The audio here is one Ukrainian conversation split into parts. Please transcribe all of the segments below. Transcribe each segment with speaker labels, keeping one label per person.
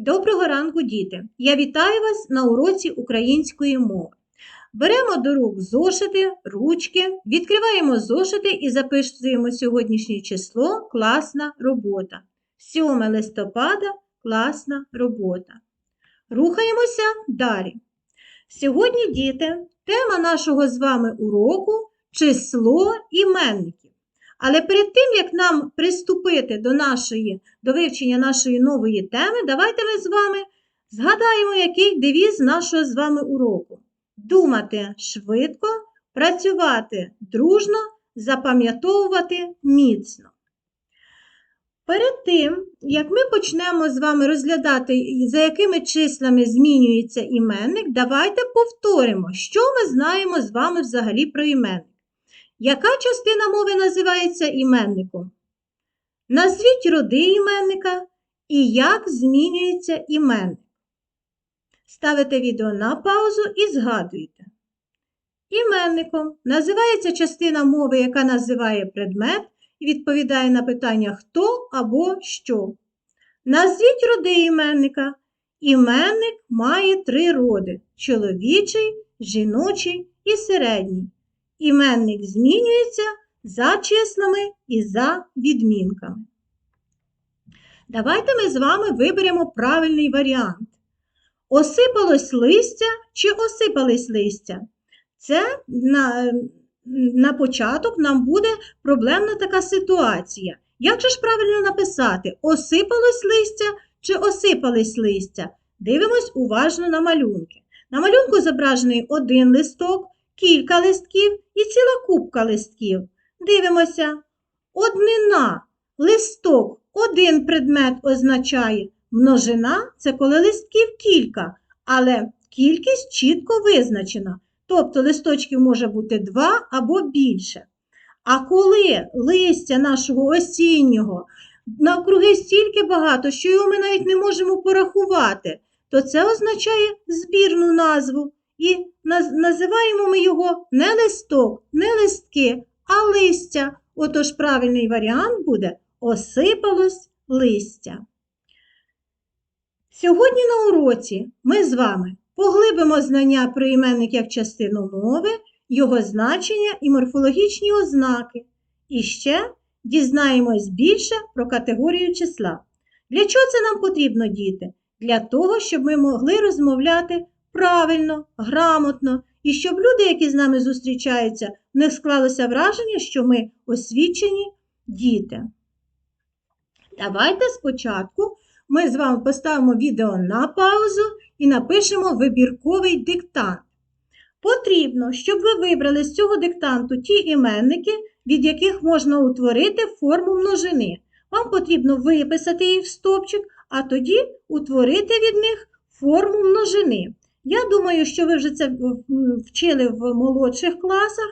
Speaker 1: Доброго ранку, діти! Я вітаю вас на уроці української мови. Беремо до рук зошити, ручки, відкриваємо зошити і записуємо сьогоднішнє число класна робота. 7 листопада класна робота. Рухаємося далі. Сьогодні, діти, тема нашого з вами уроку число іменників. Але перед тим, як нам приступити до, нашої, до вивчення нашої нової теми, давайте ми з вами згадаємо, який девіз нашого з вами уроку. Думати швидко, працювати дружно, запам'ятовувати міцно. Перед тим, як ми почнемо з вами розглядати, за якими числами змінюється іменник, давайте повторимо, що ми знаємо з вами взагалі про іменник. Яка частина мови називається іменником? Назвіть роди іменника і як змінюється іменник. Ставите відео на паузу і згадуйте. Іменником називається частина мови, яка називає предмет і відповідає на питання хто або що. Назвіть роди іменника. Іменник має три роди чоловічий, жіночий і середній. Іменник змінюється за числами і за відмінками. Давайте ми з вами виберемо правильний варіант. Осипалось листя чи осипались листя? Це на, на початок нам буде проблемна така ситуація. Як же ж правильно написати? Осипалось листя чи осипались листя? Дивимось уважно на малюнки. На малюнку зображений один листок, кілька листків і ціла купка листків. Дивимося. Однина, листок, один предмет означає. Множина це коли листків кілька, але кількість чітко визначена. Тобто листочків може бути два або більше. А коли листя нашого осіннього навкруги стільки багато, що його ми навіть не можемо порахувати, то це означає збірну назву. І називаємо ми його не листок, не листки, а листя. Отож правильний варіант буде осипалось листя. Сьогодні на уроці ми з вами поглибимо знання про іменник як частину мови, його значення і морфологічні ознаки. І ще дізнаємось більше про категорію числа. Для чого це нам потрібно, діти? Для того, щоб ми могли розмовляти правильно, грамотно, і щоб люди, які з нами зустрічаються, не склалося враження, що ми освічені діти. Давайте спочатку ми з вами поставимо відео на паузу і напишемо вибірковий диктант. Потрібно, щоб ви вибрали з цього диктанту ті іменники, від яких можна утворити форму множини. Вам потрібно виписати її в стопчик, а тоді утворити від них форму множини. Я думаю, що ви вже це вчили в молодших класах,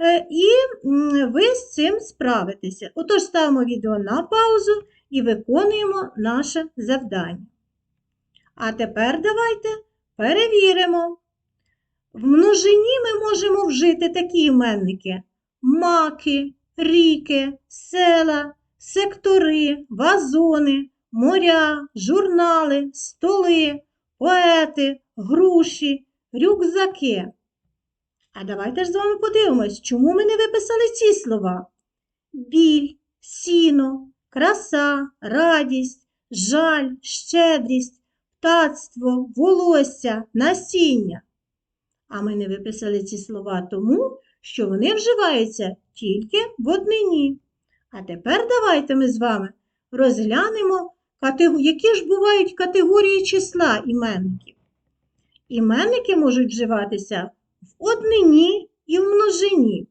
Speaker 1: е, і ви з цим справитеся. Отож, ставимо відео на паузу і виконуємо наше завдання. А тепер давайте перевіримо. В множині ми можемо вжити такі іменники: маки, ріки, села, сектори, вазони, моря, журнали, столи, поети, груші, рюкзаки. А давайте ж з вами подивимось, чому ми не виписали ці слова: біль, сіно, краса, радість, жаль, щедрість, птацтво, волосся, насіння. А ми не виписали ці слова тому, що вони вживаються тільки в однині. А тепер давайте ми з вами розглянемо, які ж бувають категорії числа іменників. Іменники можуть вживатися в однині і в множині,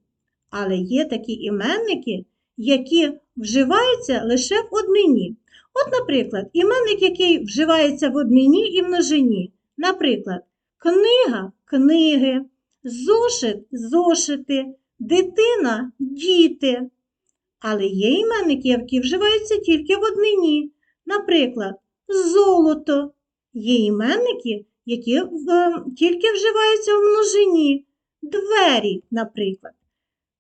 Speaker 1: але є такі іменники, які вживаються лише в однині. От, наприклад, іменник, який вживається в однині і в множині. Наприклад, книга книги, зошит зошити, дитина діти. Але є іменники, які вживаються тільки в однині. Наприклад, золото. Є іменники, які тільки вживаються в множині. Двері, наприклад.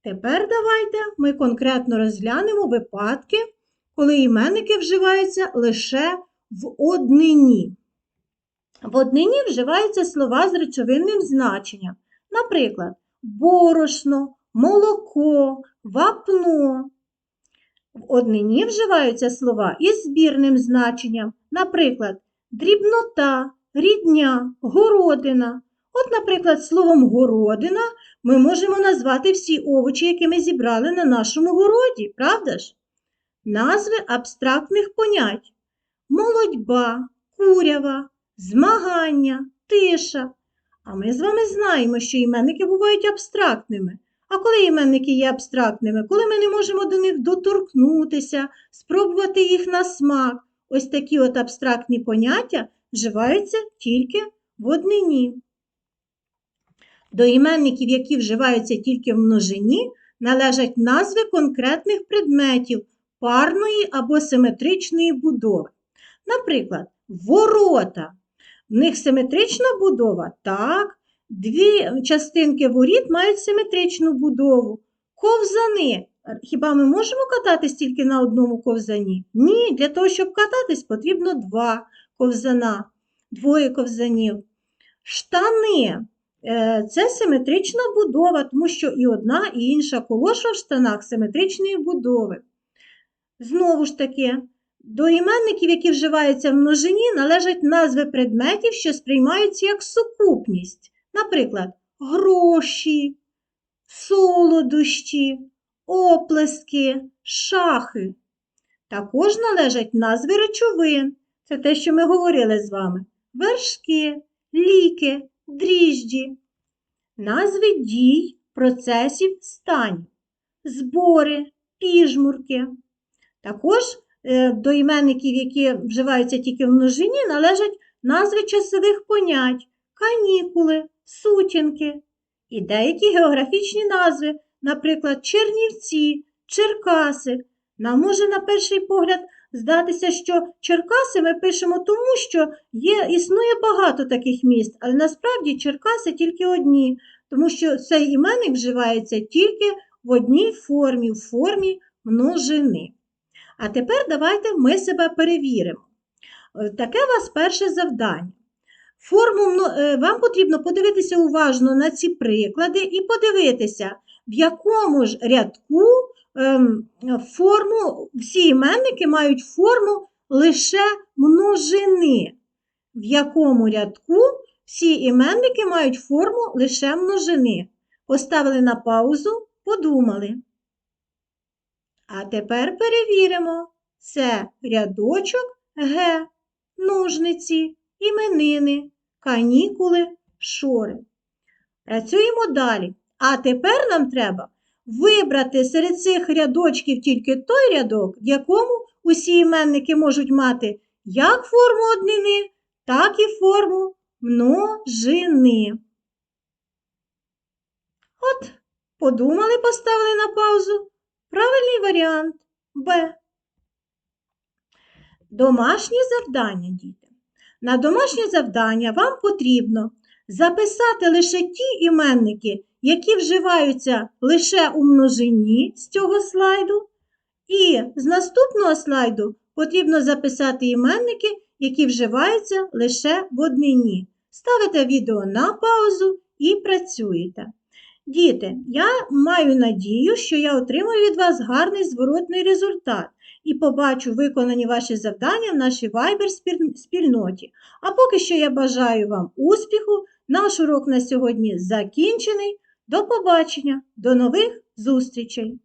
Speaker 1: Тепер давайте ми конкретно розглянемо випадки, коли іменники вживаються лише в однині. В однині вживаються слова з речовинним значенням. Наприклад, борошно, молоко, вапно. В однині вживаються слова із збірним значенням. Наприклад, дрібнота, рідня, городина. От, наприклад, словом городина ми можемо назвати всі овочі, які ми зібрали на нашому городі, правда ж? Назви абстрактних понять молодьба, курява, змагання, тиша. А ми з вами знаємо, що іменники бувають абстрактними. А коли іменники є абстрактними, коли ми не можемо до них доторкнутися, спробувати їх на смак, ось такі от абстрактні поняття вживаються тільки в однині. До іменників, які вживаються тільки в множині, належать назви конкретних предметів парної або симетричної будови. Наприклад, ворота. В них симетрична будова? Так. Дві частинки воріт мають симетричну будову. Ковзани. Хіба ми можемо кататись тільки на одному ковзані? Ні, для того, щоб кататись, потрібно два ковзана, двоє ковзанів. Штани. Е, Це симетрична будова, тому що і одна, і інша колоша в штанах симетричної будови. Знову ж таки, до іменників, які вживаються в множині, належать назви предметів, що сприймаються як сукупність. Наприклад, гроші, солодощі, оплески, шахи. Також належать назви речовин. Це те, що ми говорили з вами. Вершки, ліки, дріжджі. Назви дій, процесів, станів. Збори, піжмурки. Також е, до іменників, які вживаються тільки в множині, належать назви часових понять, канікули, сутінки і деякі географічні назви, наприклад, Чернівці, Черкаси. Нам може на перший погляд здатися, що Черкаси ми пишемо тому, що є, існує багато таких міст, але насправді Черкаси тільки одні, тому що цей іменник вживається тільки в одній формі, в формі множини. А тепер давайте ми себе перевіримо. Е, Таке у вас перше завдання. Форму, е, вам потрібно подивитися уважно на ці приклади і подивитися, в якому ж рядку ем, форму, всі іменники мають форму лише множини. В якому рядку всі іменники мають форму лише множини. Поставили на паузу, подумали. А тепер перевіримо. Це рядочок Г, ножниці, іменини, канікули, шори. Працюємо далі. А тепер нам треба вибрати серед цих рядочків тільки той рядок, в якому усі іменники можуть мати як форму однини, так і форму множини. От, подумали, поставили на паузу. Правильний варіант Б. Домашнє завдання, діти. На домашнє завдання вам потрібно записати лише ті іменники, які вживаються лише у множині з цього слайду. І з наступного слайду потрібно записати іменники, які вживаються лише в однині. Ставите відео на паузу і працюєте. Діти, я маю надію, що я отримую від вас гарний зворотний результат і побачу виконані ваші завдання в нашій Viber спільноті. А поки що я бажаю вам успіху. Наш урок на сьогодні закінчений. До побачення, до нових зустрічей!